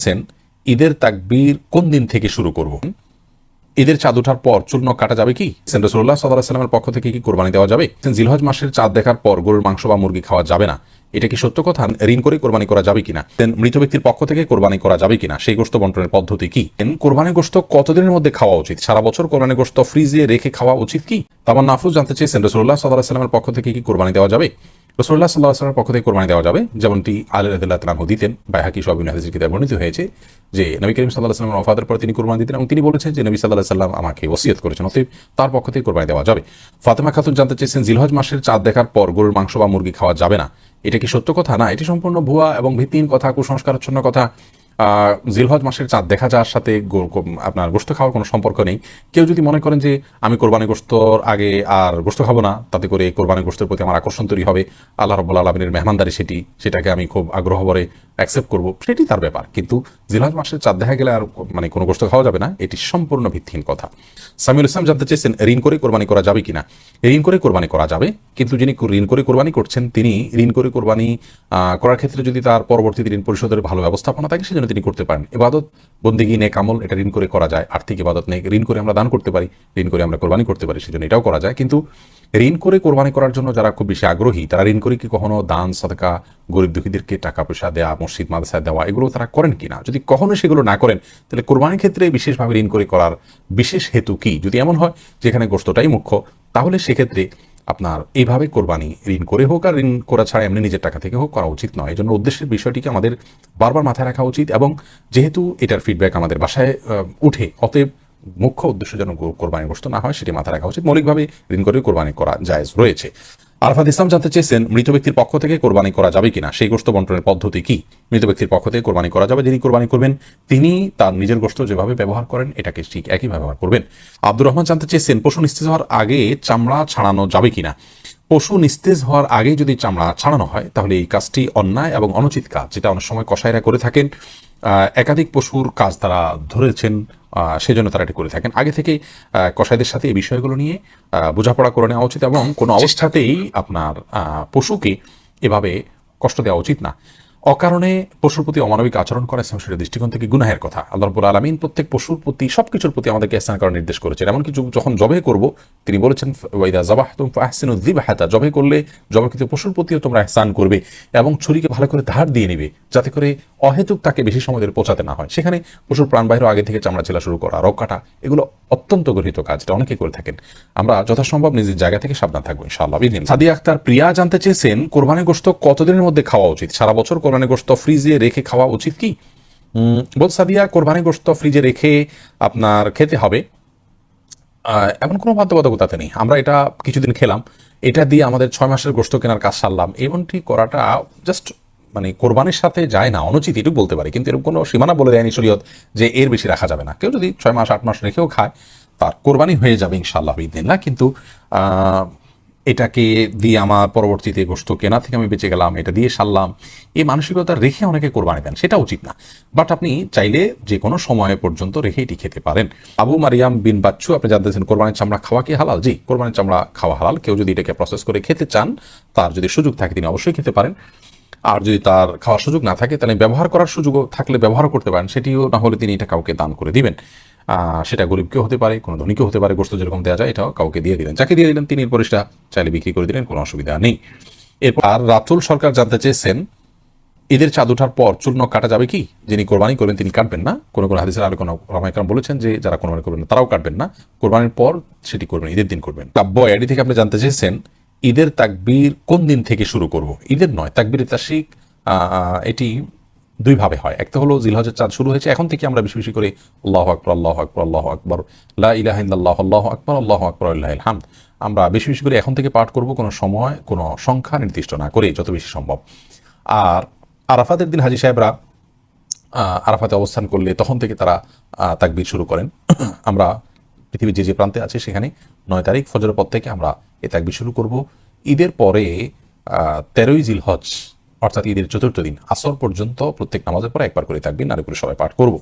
বলছেন, ঈদের তাকবীর কোন দিন থেকে শুরু করব? ঈদের চাঁদ ওঠার পর চূর্ণ কাটা যাবে কি? রসুল্লাহ সাল্লাহ সাল্লামের পক্ষ থেকে কি কোরবানি দেওয়া যাবে? জিলহজ মাসের চাঁদ দেখার পর গরুর মাংস বা মুরগি খাওয়া যাবে না। এটা কি সত্য কথা? ঋণ করে কোরবানি করা যাবে কিনা? দেন মৃত ব্যক্তির পক্ষ থেকে কোরবানি করা যাবে কিনা? সেই গোস্ত বন্টনের পদ্ধতি কি? কোরবানি গোস্ত কতদিনের মধ্যে খাওয়া উচিত? সারা বছর কোরবানি গোস্ত ফ্রিজে রেখে খাওয়া উচিত কি? তারপর নাফরুজ জানতে চেয়েছেন রসুল্লাহ সাল্লাহ সাল্লামের পক্ষ থেকে কি কোরবানি দেওয়া যাবে? রসুল্লাহ সাল্লাহ আসলামের পক্ষ থেকে কোরবানি দেওয়া যাবে। যেমনটি আল্লাহ তালাহ দিতেন। বাইহাকি সব ইনহাজির কিতাব বর্ণিত হয়েছে যে, নবী করিম সাল্লাহ আসলামের অফাদের পর তিনি কোরবানি দিতেন এবং তিনি বলেছেন যে, নবী সাল্লাহ সাল্লাম আমাকে ওসিয়ত করেছেন। অতএব তার পক্ষ থেকে কোরবানি দেওয়া যাবে। ফাতেমা খাতুন জানতে চেয়েছেন, জিলহজ মাসের চাঁদ দেখার পর গরুর মাংস বা মুরগি খাওয়া যাবে না। এটা কি সত্য কথা? না, এটি সম্পূর্ণ ভুয়া এবং ভিত্তিহীন কথা, কুসংস্কারচ্ছন্ন কথা। জিলহজ মাসের চাঁদ দেখা যাওয়ার সাথে আপনার গোস্ত খাওয়ার কোনো সম্পর্ক নেই। কেউ যদি মনে করেন যে আমি কোরবানি গোস্তর আগে আর গোস্ত খাব না, তাতে করে কোরবানি গোস্তের প্রতি আমার আকর্ষণ তৈরি হবে। আল্লাহ রব্বুল আলমিনের মেহমানদারি সেটি, সেটাকে আমি খুব আগ্রহ ভরে অ্যাকসেপ্ট করব। সেটি তার ব্যাপার। কিন্তু জিলহজ মাসের চাঁদ দেখা গেলে আর মানে কোনো গোস্ত খাওয়া যাবে না, এটি সম্পূর্ণ ভিত্তিহীন কথা। সামিউল ইসলাম জানতে চেয়েছেন, ঋণ করে কোরবানি করা যাবে কিনা? ঋণ করে কোরবানি করা যাবে, কিন্তু যিনি ঋণ করে কোরবানি করছেন, তিনি ঋণ করে কোরবানি করার ক্ষেত্রে যদি তার পরবর্তীতে ঋণ পরিশোধের ভালো ব্যবস্থাপনা থাকে, সেজন্য তিনি করতে পারেন। এবাদত বন্দিগি, নেক আমল, এটা ঋণ করে করা যায়। আর্থিক ইবাদত নেই ঋণ করে আমরা দান করতে পারি, ঋণ করে আমরা কোরবানি করতে পারি, সেজন্য এটাও করা যায়। কিন্তু ঋণ করে কোরবানি করার জন্য যারা খুব বেশি আগ্রহী, তারা ঋণ করে কি কখনো দান, সদকা, গরিব দুঃখীদেরকে টাকা পয়সা দেওয়া মসজিদ মাদ্রাসায় দেওয়া, এগুলো তারা করেন কিনা? যদি কখনো সেগুলো না করেন, তাহলে কোরবানির ক্ষেত্রে বিশেষভাবে ঋণ করে করার বিশেষ হেতু কি? যদি এমন হয়, যেখানে গোস্তটাই মুখ্য, তাহলে সেক্ষেত্রে আপনার এইভাবে কোরবানি ঋণ করে হোক আর ঋণ করা ছাড়া এমনি নিজের টাকা থেকে হোক করা উচিত নয়। এই জন্য উদ্দেশ্যের বিষয়টিকে আমাদের বারবার মাথায় রাখা উচিত এবং যেহেতু এটার ফিডব্যাক আমাদের বাসায় উঠে, অতএব মুখ্য উদ্দেশ্য যেন কোরবানি গোস্ত না হয়, সেটি মাথায় রাখা উচিত। মৌলিকভাবে ঋণ করে কোরবানি করা জায়জ রয়েছে। আরফাত ইসলাম জানতে চেয়েছেন, মৃত ব্যক্তির পক্ষ থেকে কোরবানি করা যাবে কিনা? সেই গোষ্ঠ বন্টনের পদ্ধতি কি? মৃত ব্যক্তির পক্ষ থেকে কোরবানি করা যাবে, যিনি কোরবানি করবেন, তিনি তার নিজের গোস্ত যেভাবে ব্যবহার করেন, এটাকে ঠিক একই ব্যবহার করবেন। আব্দুর রহমান জানতে চেয়েছেন, পশু নিস্তেজ হওয়ার আগে চামড়া ছাড়ানো যাবে কিনা? পশু নিস্তেজ হওয়ার আগে যদি চামড়া ছাড়ানো হয়, তাহলে এই কাজটি অন্যায় এবং অনুচিত কাজ, যেটা অনেক সময় কসাইরা করে থাকেন। একাধিক পশুর কাজ তারা ধরেছেন সেজন্য তারা এটি করে থাকেন। আগে থেকে আহ, কসাইদের সাথে এই বিষয়গুলো নিয়ে বোঝাপড়া করে নেওয়া উচিত এবং কোনো অবস্থাতেই আপনার পশুকে এভাবে কষ্ট দেওয়া উচিত না। অকারণে পশুর প্রতি অমানবিক আচরণ করা ইসলাম শরীরের দৃষ্টিকোণ থেকে গুনাহের কথা। আল্লাহ রব্বুল আলমিন প্রত্যেক পশুর প্রতি সব কিছুর প্রতি আমাদেরকে স্নান করার নির্দেশ করেছেন। এমনকি যখন জবে করব তিনি বলেছেন ওয়াইদা জবাহ তুম ফাহসিনু যিবাহাতা জবে করলে জবাকৃত পশুর প্রতিও তোমরা স্নান করবে এবং ছুরিকে ভালো করে ধার দিয়ে নেবে। যাতে করে অহেতুক তাকে বেশি সময় ধরে পৌঁছাতে না হয়। সেখানে পশুর প্রাণ বাহির আগে থেকে চামড়া ছেলা শুরু করা রক কাটা এগুলো অত্যন্ত গৃহীত কাজ, এটা অনেকে করে থাকেন। আমরা যথাসম্ভব নিজের জায়গা থেকে সাবধান থাকব, ইনশাআল্লাহ। বিদিন সাদিয়া আক্তার প্রিয়া জানতে চেয়েছেন কোরবানি গোস্ত কতদিনের মধ্যে খাওয়া উচিত? সারা বছর কোরবানি গোস্ত ফ্রিজে রেখে খাওয়া উচিত কি? বোধ সাদিয়া কোরবানি গোস্ত ফ্রিজে রেখে আপনার খেতে হবে। এমন কোনো বাধ্যবাধকতাতে নেই। আমরা এটা কিছুদিন খেলাম। এটা দিয়ে আমাদের ছয় মাসের গোস্ত কেনার কাজ সারলাম। এমনটি করাটা জাস্ট মানে কোরবানির সাথে যায় না, অনুচিত এটুকু বলতে পারি। কিন্তু এরকম কোনো সীমানা বলে দেয়নি শরীয়ত যে এর বেশি রাখা যাবে না। কেউ যদি ছয় মাস, আট মাস রেখেও খায়, তার কোরবানি হয়ে যাবে ইনশাল্লাহ না, কিন্তু এটাকে দিয়ে আমার পরবর্তীতে গোস্ত কেনা থেকে আমি বেঁচে গেলাম, এটা দিয়ে সারলাম, এই মানসিকতা রেখে অনেকে কোরবানি দেন, সেটা উচিত না। বাট আপনি চাইলে যে কোনো সময় পর্যন্ত রেখে এটি খেতে পারেন। আবু মারিয়াম বিন বাচ্চু, আপনি জানতেছেন কোরবানির চামড়া খাওয়া কি হালাল? জি, কোরবানির চামড়া খাওয়া হালাল। কেউ যদি এটাকে প্রসেস করে খেতে চান, তার যদি সুযোগ থাকে, তিনি অবশ্যই খেতে পারেন। আর যদি তার খাওয়ার সুযোগ না থাকে, তাহলে ব্যবহার করার সুযোগও থাকলে ব্যবহার করতে পারেন। সেটিও না হলে তিনি এটা কাউকে দান করে দিবেন। সেটা গরিবকেও হতে পারে, কোনো ধনীকেও হতে পারে গোস্ত যেরকম দেওয়া যায়, এটাও কাউকে দিয়ে দিলেন। যাকে দিয়ে দিলেন, তিনি এরপর সেটা চাইলে বিক্রি করে দিলেন, কোনো অসুবিধা নেই। এরপর আর রাতুল সরকার জানতে চেয়েছেন, ঈদের চাঁদ ওঠার পর চূর্ণ কাটা যাবে কি? যিনি কোরবানি করবেন, তিনি কাটবেন না? কোনো কোনো হাদিসের আলো কোনো রামায়কার বলেছেন যে, যারা কোরবানি করবেন তারাও কাটবেন না। কোরবানির পর সেটি করবেন, ঈদের দিন করবেন। কাব্য এডি থেকে আপনি জানতে চেয়েছেন ঈদের তাকবীর কোন দিন থেকে শুরু করব? ঈদের নয়, তাকবীর তাসিক এটি দুইভাবে হয়। একটা হলো জিলহজের চাঁদ শুরু হয়েছে, এখন থেকে আমরা বেশি বেশি করে আল্লাহ আকবর আল্লাহ আকবর আল্লাহ আকবর, লা ইলাহ ইল্লাল্লাহ, আল্লাহ আকবর আল্লাহ আকবর, আল্লাহ হামদ আমরা বেশি বেশি করে এখন থেকে পাঠ করব, কোনো সময়, কোনো সংখ্যা নির্দিষ্ট না করে যত বেশি সম্ভব। আর আরাফাতের দিন হাজি সাহেবরা আরাফাতে অবস্থান করলে তখন থেকে তারা তাকবীর শুরু করেন। আমরা পৃথিবীর যে যে প্রান্তে আছে সেখানে নয় তারিখ ফজরের পর থেকে আমরা এ তাকবি শুরু করব। ঈদের পরে তেরোই জিল হজ অর্থাৎ ঈদের চতুর্থ দিন, আসর পর্যন্ত প্রত্যেক নামাজের পরে একবার করে থাকবেন নারী করে সবাই পাঠ করব।